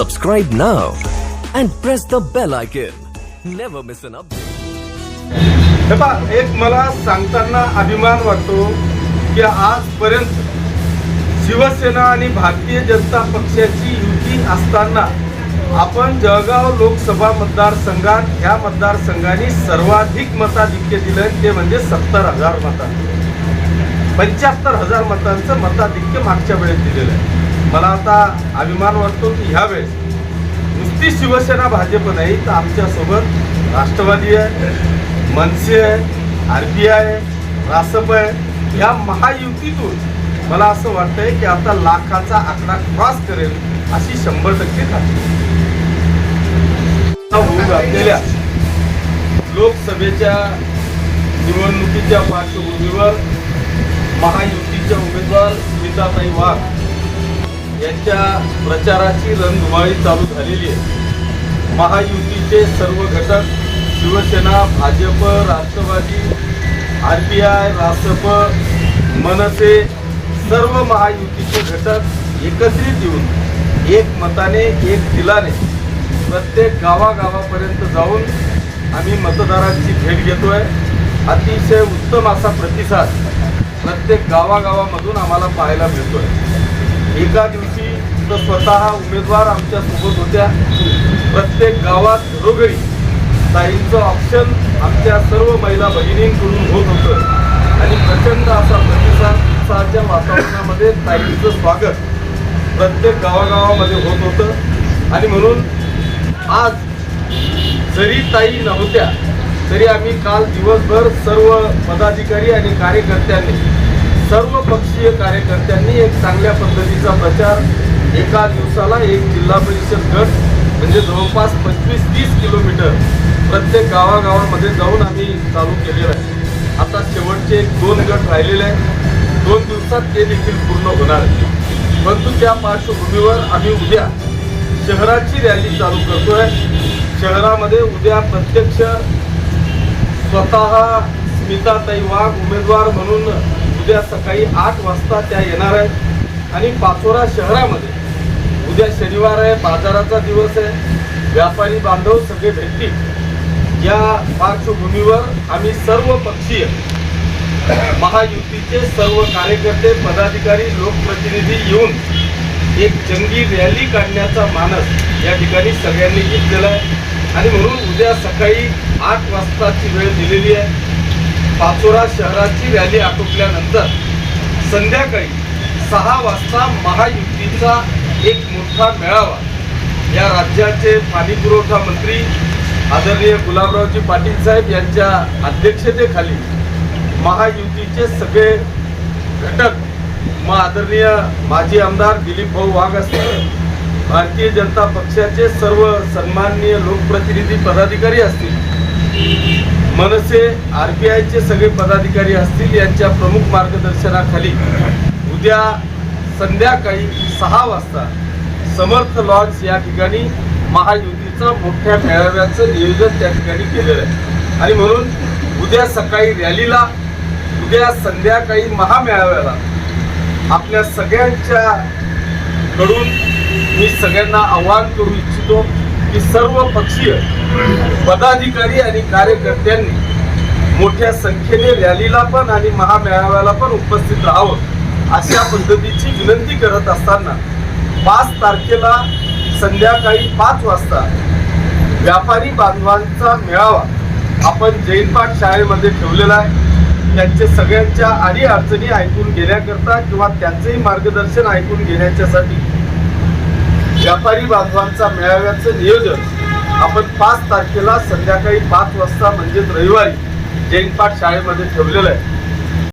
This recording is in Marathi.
subscribe now and press the bell icon. Never miss an update. हे पा एक मला सांगताना अभिमान वाटतो की आजपर्यंत शिवसेना आणि भारतीय जनता पक्षाची युती असताना आपण जळगाव लोकसभा मतदारसंघात ह्या मतदारसंघाने सर्वाधिक मताधिक्य दिलं ते म्हणजे सत्तर हजार मता पंच्याहत्तर हजार मतांचं मताधिक्य मागच्या वेळेस दिलेलं आहे मला आता अभिमान वाटतो की ह्या वेळेस नुसती शिवसेना भाजप नाही तर आमच्यासोबत राष्ट्रवादी आहे मनसे आहे आर पी आय रासप आहे ह्या महायुतीतून मला असं वाटतंय की आता लाखाचा आकडा क्रॉस करेल अशी शंभर टक्के होऊ घातलेल्या लोकसभेच्या निवडणुकीच्या पार्श्वभूमीवर महायुतीच्या उमेदवार स्मिताताई वाघ यांच्या प्रचाराची रणधुमाळी चालू झालेली आहे. महायुतीचे सर्व घटक Shiv Sena Bhajap Rashtravadi R P I Rasap Manase सर्व महायुतीचे घटक एकत्रित येऊन एक मताने एक दिलाने प्रत्येक गावागावापर्यंत जाऊन आम्ही मतदारांची भेट घेतोय. अतिशय उत्तम असा प्रतिसाद प्रत्येक गावागावामधून आम्हाला पाहायला मिळतोय. एका दिवशी तर स्वतः उमेदवार आमच्यासोबत होत्या. प्रत्येक गावात घरोघरी ताईंचं ऑप्शन आमच्या सर्व महिला बहिणींकडून होत होतं. आणि प्रचंड असा प्रतिसाद उत्साहाच्या वातावरणामध्ये ताईंचं स्वागत प्रत्येक गावागावामध्ये होत होतं. आणि म्हणून आज जरी ताई नव्हत्या तरी आम्ही काल दिवसभर सर्व पदाधिकारी आणि कार्यकर्त्यांनी सर्व पक्षीय कार्यकर्त्यांनी एक चांगल्या पद्धतीचा प्रचार एका दिवसाला एक जिल्हा परिषद गट म्हणजे जवळपास पंचवीस तीस किलोमीटर प्रत्येक गावागावामध्ये जाऊन आम्ही चालू केलेलं आहे. आता शेवटचे एक दोन गट राहिलेले आहेत. दोन दिवसात ते देखील पूर्ण होणार आहे परंतु त्या पार्श्वभूमीवर आम्ही उद्या शहराची रॅली चालू करतोय. शहरामध्ये उद्या प्रत्यक्ष स्वतः स्मिताताई वाघ उमेदवार म्हणून उद्या सकाळी आठ वाजता त्या येणार आहेत. आणि पाचोरा शहरामध्ये उद्या शनिवार आहे बाजाराचा दिवस आहे. व्यापारी बांधव सगळे भेटतील. या पार्श्वभूमीवर आम्ही सर्व पक्षीय महायुतीचे सर्व कार्यकर्ते पदाधिकारी लोकप्रतिनिधी येऊन एक जंगी रॅली काढण्याचा मानस या ठिकाणी सगळ्यांनी घेतलेला आहे. आणि म्हणून उद्या सकाळी आठ वाजताची वेळ दिलेली आहे. पाचोरा शहराची रॅली आटोपल्यानंतर संध्याकाळी सहा वाजता महायुतीचा एक मोठा मेळावा या राज्याचे पाणीपुरवठा मंत्री आदरणीय गुलाबरावजी पाटील साहेब यांच्या अध्यक्षतेखाली महायुतीचे सगळे घटक मग आदरणीय माजी आमदार दिलीप भाऊ वाघ असतील भारतीय जनता पक्षाचे सर्व सन्माननीय लोकप्रतिनिधी पदाधिकारी असतील मनसे आर पी आयचे सगळे पदाधिकारी असतील यांच्या प्रमुख मार्गदर्शनाखाली उद्या संध्याकाळी सहा वाजता समर्थ लॉन्च या ठिकाणी महायुतीचं मोठ्या मेळाव्याचं नियोजन त्या ठिकाणी केलेलं आहे. आणि म्हणून उद्या सकाळी रॅलीला उद्या संध्याकाळी महामेळाव्याला आपल्या सगळ्यांच्या कडून मी सगळ्यांना आवाहन करू इच्छितो. की सर्व पक्षीय पदाधिकारी आणि कार्यकर्त्यांनी मोठ्या संख्येने रॅलीला पण आणि महामेळाव्याला पण उपस्थित राहावं अशा पद्धतीची विनंती करत असताना पाच तारखेला संध्याकाळी पाच वाजता व्यापारी बांधवांचा मेळावा आपण जैनपाठ शाळेमध्ये ठेवलेला आहे. त्यांचे सगळ्यांच्या अडी अडचणी ऐकून घेण्याकरता किंवा त्यांचंही मार्गदर्शन ऐकून घेण्याच्यासाठी व्यापारी बांधवांचा मेळाव्याचं नियोजन. आपण पाच तारखेला संध्याकाळी पाच वाजता म्हणजेच रविवारी जैनपाट शाळेमध्ये ठेवलेलं आहे.